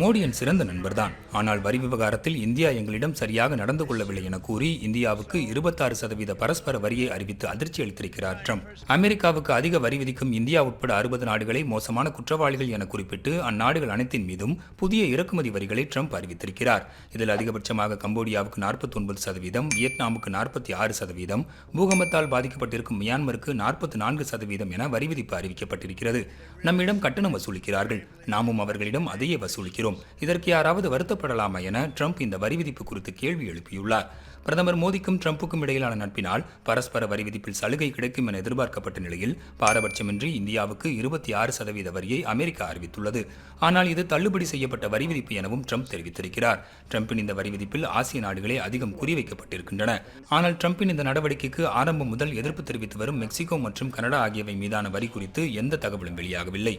மோடியின் சிறந்த நண்பர்தான். ஆனால் வரி விவகாரத்தில் இந்தியா எங்களிடம் சரியாக நடந்து கொள்ளவில்லை என கூறி இந்தியாவுக்கு இருபத்தாறு சதவீத பரஸ்பர வரியை அறிவித்து அதிர்ச்சி அளித்திருக்கிறார் ட்ரம்ப். அமெரிக்காவுக்கு அதிக வரி விதிக்கும் இந்தியா உட்பட அறுபது நாடுகளை மோசமான குற்றவாளிகள் என குறிப்பிட்டு அந்நாடுகள் அனைத்தின் மீதும் புதிய இறக்குமதி வரிகளை ட்ரம்ப் அறிவித்திருக்கிறார். இதில் அதிகபட்சமாக கம்போடியாவுக்கு நாற்பத்தி ஒன்பது சதவீதம் வியட்நாமுக்கு நாற்பத்தி ஆறு சதவீதம் பூகம்பத்தால் பாதிக்கப்பட்டிருக்கும் மியான்மருக்கு நாற்பத்தி நான்கு சதவீதம் என வரி விதிப்பு அறிவிக்கப்பட்டிருக்கிறது. நம்மிடம் கட்டணம் வசூலிக்கிறார்கள். நாமும் அவர்களிடம் அதையே வசூலிக்கிறோம். இதற்கு யாராவது வருத்தப்படலாமா என ட்ரம்ப் இந்த வரி விதிப்பு குறித்து கேள்வி எழுப்பியுள்ளார். பிரதமர் மோடிக்கும் ட்ரம்ப்புக்கும் இடையிலான நட்பினால் பரஸ்பர வரி விதிப்பில் சலுகை கிடைக்கும் என எதிர்பார்க்கப்பட்ட நிலையில் பாரபட்சமின்றி இந்தியாவுக்கு இருபத்தி ஆறு சதவீத வரியை அமெரிக்கா அறிவித்துள்ளது. ஆனால் இது தள்ளுபடி செய்யப்பட்ட வரி விதிப்பு எனவும் ட்ரம்ப் தெரிவித்திருக்கிறார். ட்ரம்பின் இந்த வரி விதிப்பில் ஆசிய நாடுகளே அதிகம் குறிவைக்கப்பட்டிருக்கின்றன ஆனால் ட்ரம்பின் இந்த நடவடிக்கைக்கு ஆரம்பம் முதல் எதிர்ப்பு தெரிவித்து வரும் மெக்சிகோ மற்றும் கனடா ஆகியவை மீதான வரி குறித்து எந்த தகவலும் வெளியாகவில்லை.